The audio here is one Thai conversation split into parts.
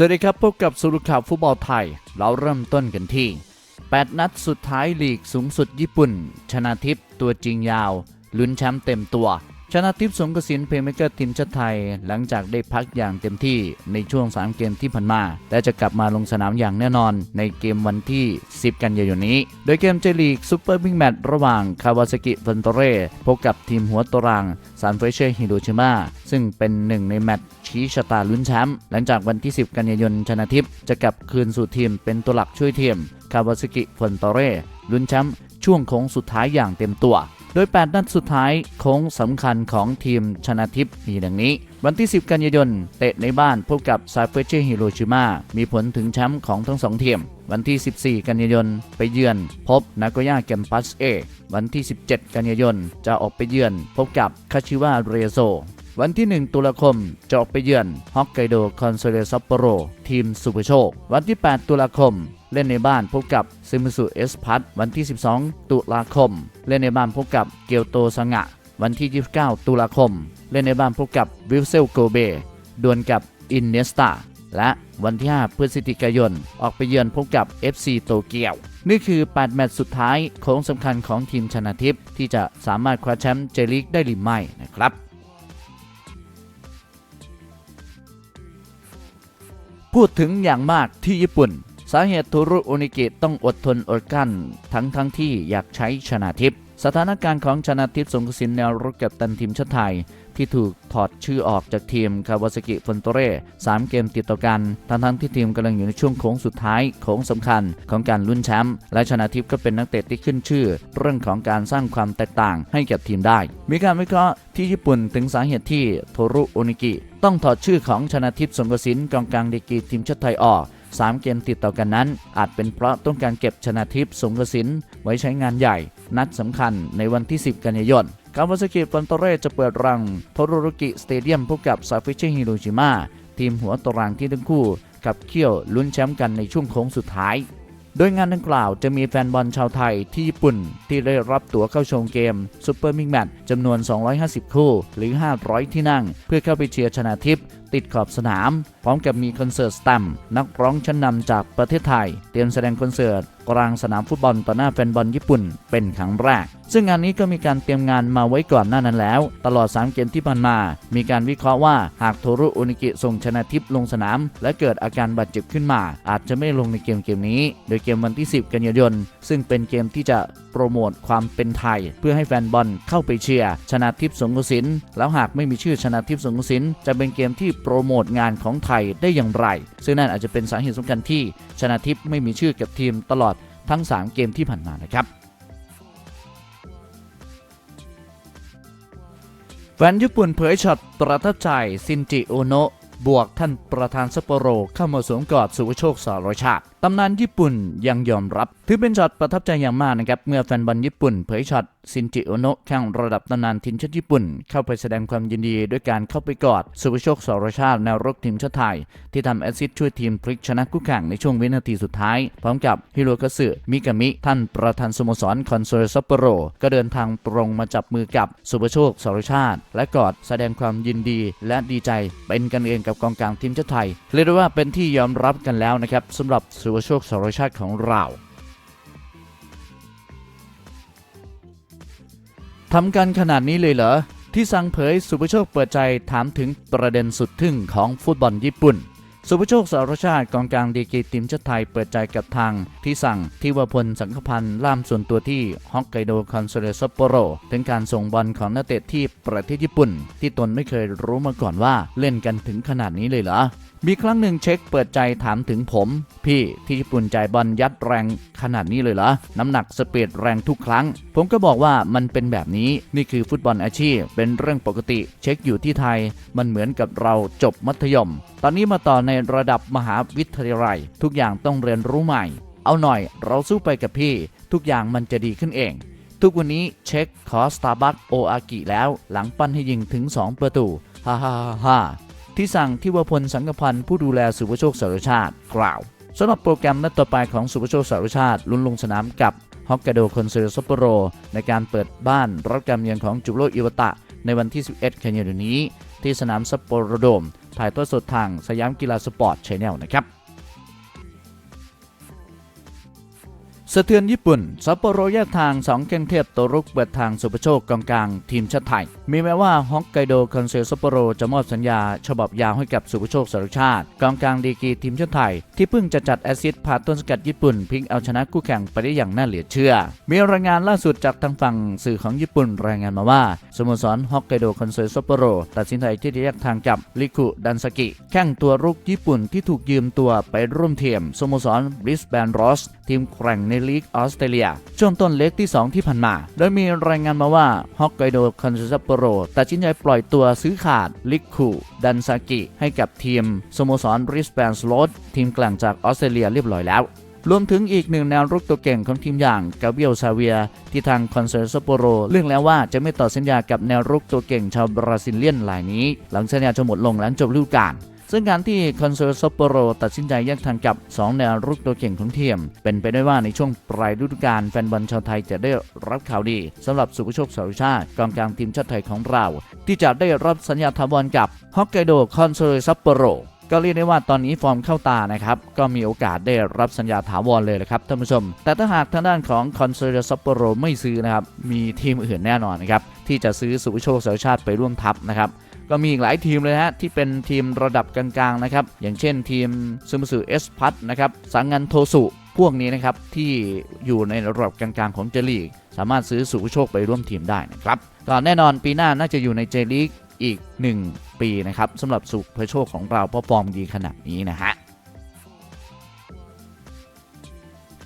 สวัสดีครับ พบกับสุรุข่าวฟุตบอลไทย เราเริ่มต้นกันที่ 8 นัดสุดท้ายลีกสูงสุดญี่ปุ่น ชนะทิพย์ตัวจริงยาว ลุ้นแชมป์เต็มตัว ชนะทิพย์สงกระสินเพลย์เมเกอร์ทีมชาติไทย หลังจากได้พักอย่างเต็มที่ในช่วง 3 เกมที่ผ่านมาและจะกลับมาลงสนามอย่างแน่นอนในเกมวันที่ 10 กันยายนนี้ โดยเกมเจลีกซูเปอร์บิ๊กแมตช์ระหว่างคาวาซากิฟันโตเร่พบกับทีมหัวตารางซานเฟรเช่ฮิโรชิมาซึ่งเป็นหนึ่งในแมตช์ชี้ชะตาลุ้นแชมป์หลังจากวันที่ 10 กันยายนชนะทิพย์จะกลับคืนสู่ทีมเป็นตัวหลักช่วยทีมคาวาซากิฟันโตเร่ลุ้นแชมป์ช่วงโค้งสุดท้ายอย่างเต็มตัว โดย 8 นัดสุดท้ายโค้งสำคัญของทีมชนะทิพย์มีดังนี้ วันที่ 10 กันยายน เตะในบ้านพบกับซาเฟเชฮิโรชิมามีผลถึงแชมป์ของทั้งสองทีม วันที่ 14 กันยายน ไปเยือน พบนากย่าแกมปัสเอวันที่ 17 กันยายน จะออกไปเยือน พบกับคาชิวาเรโซวันที่ 1 ตุลาคมจะออกไปเยือนฮอกไกโดคอนโซเลซัปโปโรทีมสุภโชค วันที่ 8 ตุลาคม เล่นในบ้านพบกับซิมิสุเอสพัทวันที่ 12 ตุลาคม เล่นในบ้านพบกับเกียวโตสังะ วันที่ 29 ตุลาคม เล่นในบ้านพบกับวิลเซลโกเบดวลกับอินเนสตาและวันที่ 5 พฤศจิกายน ออกไปเยือนพบกับ FC โตเกียว นี่คือ 8 แมตช์สุดท้ายโค้งสำคัญของทีมชนะทิพย์ที่จะสามารถคว้าแชมป์เจลีกได้หรือไม่นะครับ พูดถึงอย่างมากที่ญี่ปุ่น สาเหตุทูรุโอนิกิต้องอดทนอดกลั้น ทั้งทั้งที่อยากใช้ชนะทิพย์สถานการณ์ของชนะทิพย์สงกสินแนวรุกกับตันทีมชาติไทย ที่ถูกถอดชื่อออกจากทีมคาวาซากิฟอนโตเร่3เกมติดต่อกัน ทั้งทั้งที่ทีมกำลังอยู่ในช่วงโค้งสุดท้ายโค้งสำคัญของการลุ้นแชมป์และชนะทิพย์ก็เป็นนักเตะที่ขึ้นชื่อ เรื่องของการสร้างความแตกต่างให้กับทีมได้ มีการวิเคราะห์ที่ญี่ปุ่นถึงสาเหตุที่โทรุโอนิกิต้องถอดชื่อของชนะทิพย์สงกสินกองกลางดีกีทีมชาติไทยออก 3 เกมติดต่อกันนั้น อาจเป็นเพราะต้องการเก็บชนะทิพย์สงกสินไว้ใช้งานใหญ่ นัดสำคัญในวันที่ 10 กันยายนกาวาซากิฟอนโตเร่จะเปิดรังโทโรรุกิสเตเดียมพบกับซาฟิเชฮิโรชิมาทีมหัวตารางที่ทั้งคู่กับเคี่ยวลุ้นแชมป์กันในช่วงโค้งสุดท้าย โดยงานดังกล่าวจะมีแฟนบอลชาวไทยที่ญี่ปุ่น ที่ได้รับตั๋วเข้าชมเกมซูเปอร์มิกแมตช์จำนวน 250 คู่ หรือ 500 ที่นั่ง เพื่อเข้าไปเชียร์ชนะทิพย์ ติดขอบสนาม พร้อมกับมีคอนเสิร์ตสแตัมนักร้องชั้นนำจากประเทศไทย เตรียมแสดงคอนเสิร์ตกลางสนามฟุตบอลต่อหน้าแฟนบอลญี่ปุ่นเป็นครั้งแรก ซึ่งงานนี้ก็มีการเตรียมงานมาไว้ก่อนหน้านั้นแล้ว ตลอด 3 เกมที่ผ่านมา มีการวิเคราะห์ว่าหากโทรุโอนิกิส่งชนะทิพย์ลงสนาม และเกิดอาการบาดเจ็บขึ้นมา อาจจะไม่ลงในเกมเกมนี้ โดยเกมวันที่ 10 กันยายน ซึ่งเป็นเกมที่จะ รโมทความเป็นไทย เพื่อให้แฟนบอลเข้าไปเชียร์ชนะทิพย์สงกสินแล้วหากไม่มีชื่อชนะทิพย์สงกสินจะเป็นเกมที่โปรโมทงานของไทยได้อย่างไร ซึ่งนั่นอาจจะเป็นสาเหตุสำคัญที่ชนะทิพย์ไม่มีชื่อกับทีมตลอดทั้ง 3 เกมที่ผ่านมานะครับแฟนญี่ปุ่นเผยช็อตประทับใจซินจิโอโนะบวกท่านประธานซัปโปโรเข้ามาสวมกอดสุวโชคสารชาติตำนานญี่ปุ่นยังยอมรับ ถือเป็นช็อตประทับใจอย่างมากนะครับ เมื่อแฟนบอลญี่ปุ่นเผยช็อตซินจิโอโนะแข่งระดับตำนานทีมชาติญี่ปุ่น เข้าไปแสดงความยินดีด้วยการเข้าไปกอด สุวโชคสรชาติแนวรุกทีมชาติไทย ที่ทำแอซิสช่วยทีมพลิกชนะคู่แข่งในช่วงวินาทีสุดท้าย พร้อมกับฮิโรคัตสึมิกามิ ท่านประธานสโมสรคอนโซลซัปโปโร ก็เดินทางตรงมาจับมือกับสุภโชคสรชาติ และกอดแสดงความยินดีและดีใจเป็นกันเองกับกองกลางทีมชาติไทยเรียกได้ว่าเป็นที่ยอมรับกันแล้วนะครับสำหรับสุภโชคสารชาติของเราทำกันขนาดนี้เลยเหรอ ที่สังเผยสุภโชคเปิดใจถามถึงประเด็นสุดทึ่งของฟุตบอลญี่ปุ่น สุภโชคสารชาติกองกลางดีกีทีมชาติไทยเปิดใจกับทาง ที่สั่งที่วพลสังคพันธ์ล่ามส่วนตัวที่ฮอกไกโดคอนโซเลซัปโปโร ถึงการส่งบอลของนักเตะที่ประเทศญี่ปุ่น ที่ตนไม่เคยรู้มาก่อนว่าเล่นกันถึงขนาดนี้เลยเหรอมีครั้งหนึ่งเช็คเปิดใจถามถึงผม พี่ที่ญี่ปุ่นจ่ายบอลยัดแรงขนาดนี้เลยเหรอ น้ำหนักสเปีดแรงทุกครั้ง ผมก็บอกว่ามันเป็นแบบนี้นี่คือฟุตบอลอาชีพ เป็นเรื่องปกติ เช็คอยู่ที่ไทย มันเหมือนกับเราจบมัธยม ตอนนี้มาต่อในระดับมหาวิทยาลัย ทุกอย่างต้องเรียนรู้ใหม่ เอาหน่อยเราสู้ไปกับพี่ ทุกอย่างมันจะดีขึ้นเองทุกวันนี้เช็คขอสตาร์บัคโออากิแล้วหลังปั้นให้ยิงถึง 2 ประตู ฮ่าฮ่าฮ่าฮ่า ที่สั่งที่วพลสังกพันธ์ผู้ดูแลสุภโชคสารชาติ กล่าวสำหรับโปรแกรมนัดต่อไปของสุภโชคสารชาติลุ้นลงสนามกับฮอกไกโดคอนเซลซัปโปโร ในการเปิดบ้านรับการเยือนของจุโรอิวตะ ในวันที่ 11 กันยายนนี้ ที่สนามซัปโปโรโดม ถ่ายทอดสดทางสยามกีฬาสปอร์ตชแนลนะครับ สะเทือนญี่ปุ่นซัปโปโรแยกทาง2เกมเทพตัวรุกเปิดทางสุภโชคกองกลางทีมชาติไทย มีแม้ว่าฮอกไกโดคอนเซลซัปโปโรจะมอบสัญญา ฉบับยาวให้กับสุภโชคสารชาติกองกลางดีกีทีมชาติไทย ที่เพิ่งจะจัดแอซิสต์พาต้นสกัดญี่ปุ่นพลิกเอาชนะคู่แข่งไปได้อย่างน่าเหลือเชื่อ มีรายงานล่าสุดจากทางฝั่งสื่อของญี่ปุ่นรายงานมาว่าสโมสรฮอกไกโดคอนเซลซัปโปโรตัดสินใจที่จะแยกทางกับลิคุดันสกิแข้งตัวรุกญี่ปุ่นที่ถูกยืมตัวไปร่วมทีมสโมสรบริสแบนรอสทีมแข่งในลีกออสเตรเลีย ช่วงต้นเล็กที่ 2 ที่ผ่านมา โดยมีรายงานมาว่าฮอกไกโดคอนซัปโปโรตัดสินใจปล่อยตัวซื้อขาดลิคูดันซากิให้กับทีมสโมสรบริสแบนสโลดทีมกลางจากออสเตรเลียเรียบร้อยแล้วรวมถึงอีกหนึ่งแนวรุกตัวเก่งของทีมอย่างกาเบียลซาเวีย ที่ทางคอนเซอร์ซโปโรเรื่องแล้วว่าจะไม่ต่อสัญญากับแนวรุกตัวเก่งชาวบราซิเลียนรายนี้ หลังสัญญาจะหมดลงหลังจบฤดูกาล ซึ่งการที่คอนเซอร์ซโปโรตัดสินใจแยกทางกับ 2 แนวรุกตัวเก่งของทีม เป็นไปได้ว่าในช่วงปลายฤดูกาลแฟนบอลชาวไทยจะได้รับข่าวดีสำหรับสุภโชคสารุชาติกองกลางทีมชาติไทยของเรา ที่จะได้รับสัญญาถาวรกับฮอกไกโดคอนเซอร์ซัปโปโรก็เรียกได้ว่าตอนนี้ฟอร์มเข้าตานะครับ ก็มีโอกาสได้รับสัญญาถาวรเลยนะครับท่านผู้ชม แต่ถ้าหากทางด้านของคอนเซอร์ซัปโปโรไม่ซื้อนะครับ มีทีมอื่นแน่นอนนะครับ ที่จะซื้อสุภโชคสารชาติไปร่วมทัพนะครับ ก็มีอีกหลายทีมเลยนะฮะที่เป็นทีมระดับกลางๆนะครับอย่างเช่นทีมซูมสึเอสพัทนะครับสังงันโทสุพวกนี้นะครับที่อยู่ในระดับกลางๆของเจลีก สามารถซื้อสุโชคไปร่วมทีมได้นะครับก็แน่นอนปีหน้าน่าจะอยู่ในเจลีกอีก 1 ปีนะครับสำหรับสุภโชคของเราเพราะฟอร์มดีขนาดนี้นะฮะ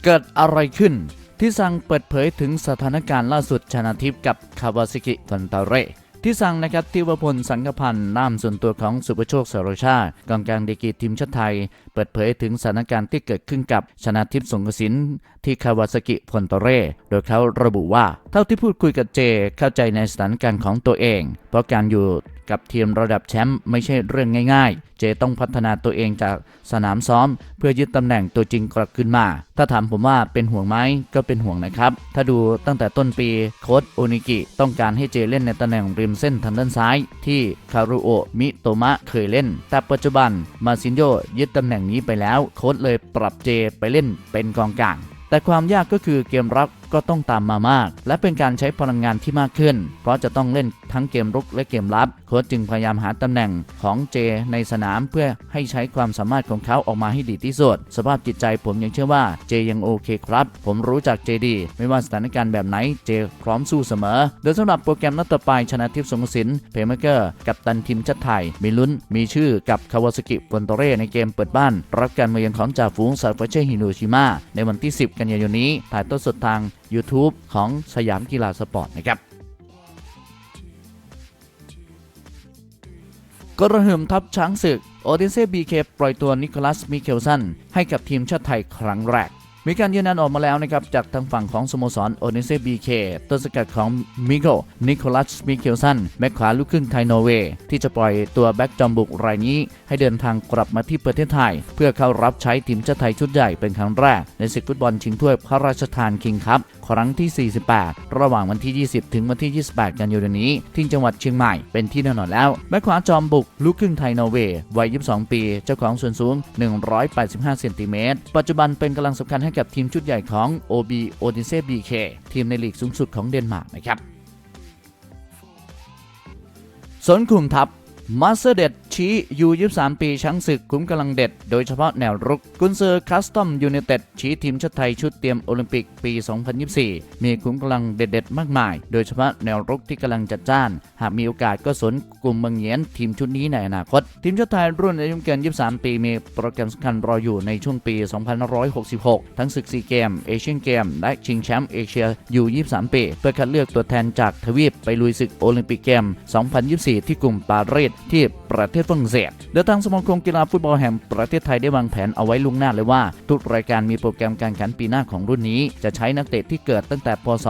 เกิดอะไรขึ้นที่สั่งเปิดเผยถึงสถานการณ์ล่าสุดชนะทิพย์กับคาวาซิกิฟันตาเร่ ที่สั่งนะครับทิวพลสังกพันธ์น้ำส่วนตัวของสุภโชคสารชาติกองกลางดีกีทีมชาติไทย เปิดเผยถึงสถานการณ์ที่เกิดขึ้นกับชนะทิพย์สงกสินที่คาวาซากิพลตเร่โดยเขาระบุว่า เท่าที่พูดคุยกับเจเข้าใจในสถานการณ์ของตัวเอง เพราะการอยู่กับทีมระดับแชมป์ไม่ใช่เรื่องง่าย ๆ เจต้องพัฒนาตัวเองจากสนามซ้อม เพื่อยึดตำแหน่งตัวจริงกลับขึ้นมา ถ้าถามผมว่าเป็นห่วงไหมก็เป็นห่วงนะครับ ถ้าดูตั้งแต่ต้นปีโค้ชโอนิกิต้องการให้เจเล่นในตำแหน่งริมเส้นทางด้านซ้าย ที่คารุโอะมิโตมะเคยเล่น แต่ปัจจุบันมาซินโยยึดตำแหน่งนี้ไปแล้วโค้ชเลยปรับเจไปเล่นเป็นกองกลางแต่ความยากก็คือเกมรับ ก็ต้องตามมามาก และเป็นการใช้พลังงานที่มากขึ้น เพราะจะต้องเล่นทั้งเกมรุกและเกมรับ โค้ชจึงพยายามหาตำแหน่งของเจในสนามเพื่อให้ใช้ความสามารถของเขาออกมาให้ดีที่สุด สภาพจิตใจผมยังเชื่อว่าเจยังโอเคครับ ผมรู้จักเจดี ไม่ว่าสถานการณ์แบบไหนเจพร้อมสู้เสมอ โดยสำหรับโปรแกรมนัดต่อไปชนะทิพย์สงสินเพย์เมเกอร์กับตันทีมชาติไทย มีลุ้นมีชื่อกับคาวาสกิฟอนโตเร่ในเกมเปิดบ้าน รับการมาเยือนของจ่าฝูงซาฟเช่ฮิโนชิมะในวันที่ 10 กันยายนนี้ถ่ายทอดสดทาง YouTube ของสยามกีฬาสปอร์ตนะครับกระหึ่มทัพช้างศึก โอเดนเซ่บีเคปล่อยตัวนิโคลัสมิเคลสันให้กับทีมชาติไทยครั้งแรก มีการยืนยันออกมาแล้วนะครับจากทางฝั่งของสโมสรโอเดนเซ่บีเคต้นสกัดของมิโกนิโคลัสมิเคลสันแบ็คขวาลูกครึ่งไทยนอร์เวย์ที่จะปล่อยตัวแบ็คจอมบุกรายนี้ ให้เดินทางกลับมาที่ประเทศไทย เพื่อเข้ารับใช้ทีมชาติไทยชุดใหญ่เป็นครั้งแรก ในศึกฟุตบอลชิงถ้วยพระราชทานคิงคัพครั้งที่ 48 ระหว่างวันที่ 20 ถึงวันที่ 28 กันยายนนี้ ที่จังหวัดเชียงใหม่เป็นที่แน่นอนแล้วแบ็คขวาจอมบุกลูกครึ่งไทยนอร์เวย์วัย 22 ปี เจ้าของส่วนสูง 185 เซนติเมตร ปัจจุบันเป็นกำลังสำคัญให้กับทีมชุดใหญ่ของ OB o d i s e BK ทีมในลีกสูงสุดของเดนมาร์กนะครับสนคุมทัพมาสเตอร์เด็ด ชี้ยู23 ปีช้างศึกคุ้มกำลังเด็ด โดยเฉพาะแนวรุก กุนเซอร์คัสตอมยูเนเต็ดชี้ทีมชาติไทยชุดเตรียมโอลิมปิกปี 2024 มีคุ้มกำลังเด็ดๆ มากมาย โดยเฉพาะแนวรุกที่กำลังจัดจ้าน หากมีโอกาสก็สนกลุ่มเมืองเยียนทีมชุดนี้ในอนาคต ทีมชาติไทยรุ่นอายุไม่เกิน 23 ปีมีโปรแกรมสำคัญรออยู่ในช่วงปี 2566 ทั้งศึกซีเกม เอเชียนเกม และชิงแชมป์เอเชียยู23 ปี เพื่อคัดเลือกตัวแทนจากทวีปไปลุยศึกโอลิมปิกเกม 2024 ที่กรุงปารีสที่ประเทศฝรั่งเศสโดยทางสมาคมกีฬาฟุตบอลแห่งประเทศไทยได้วางแผนเอาไว้ล่วงหน้าเลยว่า ทุกรายการมีโปรแกรมการแข่งขันปีหน้าของรุ่นนี้ จะใช้นักเตะที่เกิดตั้งแต่พศ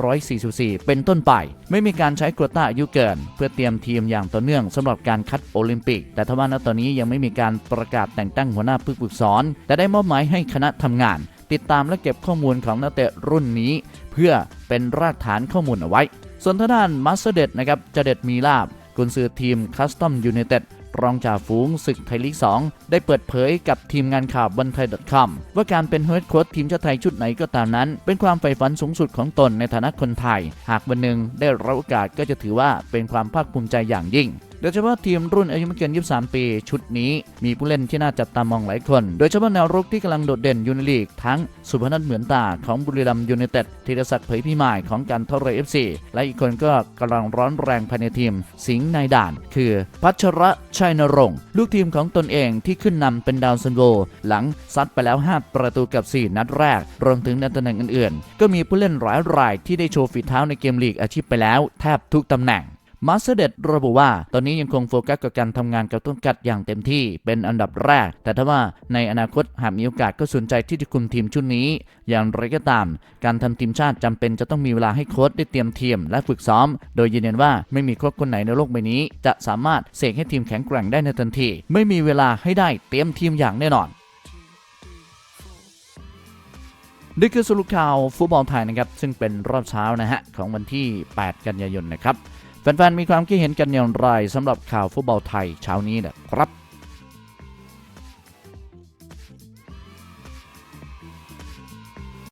2544 เป็นต้นไป ไม่มีการใช้โควต้าอายุเกิน เพื่อเตรียมทีมอย่างต่อเนื่องสำหรับการคัดโอลิมปิก แต่ทว่าณตอนนี้ยังไม่มีการประกาศแต่งตั้งหัวหน้าผู้ฝึกสอน แต่ได้มอบหมายให้คณะทำงาน ติดตามและเก็บข้อมูลของนักเตะรุ่นนี้ เพื่อเป็นรากฐานข้อมูลเอาไว้ ส่วนทางด้านมาสเตอร์เด็ดนะครับจะเด็ดมีลาบ กุนซือทีมคัสตอมยูเนเต็ดรองจ่าฝูงศึกไทยลีก 2 ได้เปิดเผยกับทีมงานข่าวบันไทย .com ว่าการเป็นเฮดโค้ชทีมชาติไทยชุดไหนก็ตามนั้น เป็นความใฝ่ฝันสูงสุดของตนในฐานะคนไทย หากวันหนึ่งได้รับโอกาสก็จะถือว่าเป็นความภาคภูมิใจอย่างยิ่ง โดยเฉพาะทีมรุ่นอายุไม่เกิน 23 ปี ชุดนี้มีผู้เล่นที่น่าจับตามองหลายคน โดยเฉพาะแนวรุกที่กำลังโดดเด่นอยู่ในลีก ทั้งสุพนัทเหมือนตาของบุรีรัมย์ยูไนเต็ดธีรศักดิ์เผยพิมายของการท่าเรือเอฟซีและอีกคนก็กำลังร้อนแรงภายในทีม สิงห์นายด่าน คือพัชระชัยนรงค์ลูกทีมของตนเองที่ขึ้นนำเป็นดาวซันโวหลังซัดไปแล้ว 5 ประตูกับ 4 นัดแรก รวมถึงในตำแหน่งอื่นๆ ก็มีผู้เล่นหลายรายที่ได้โชว์ฝีเท้าในเกมลีกอาชีพไปแล้ว แทบทุกตำแหน่ง มาสเตเดตระบุว่า ตอนนี้ยังคงโฟกัสกับการทำงานกับต้นกัดอย่างเต็มที่เป็นอันดับแรก แต่ถ้าว่าในอนาคตหากมีโอกาสก็สนใจที่จะคุมทีมชุดนี้ อย่างไรก็ตาม การทำทีมชาติจำเป็นจะต้องมีเวลาให้โค้ชได้เตรียมทีมและฝึกซ้อม โดยยืนยันว่าไม่มีโค้ชคนไหนในโลกใบนี้ จะสามารถเสกให้ทีมแข็งแกร่งได้ในทันที ไม่มีเวลาให้ได้เตรียมทีมอย่างแน่นอนนี่คือสรุปข่าวฟุตบอลไทยนะครับ ซึ่งเป็นรอบเช้านะฮะ ของวันที่ 8 กันยายนนะครับ แฟนๆมีความคิดเห็นกันอย่างไรสำหรับข่าวฟุตบอลไทยเช้านี้นะครับ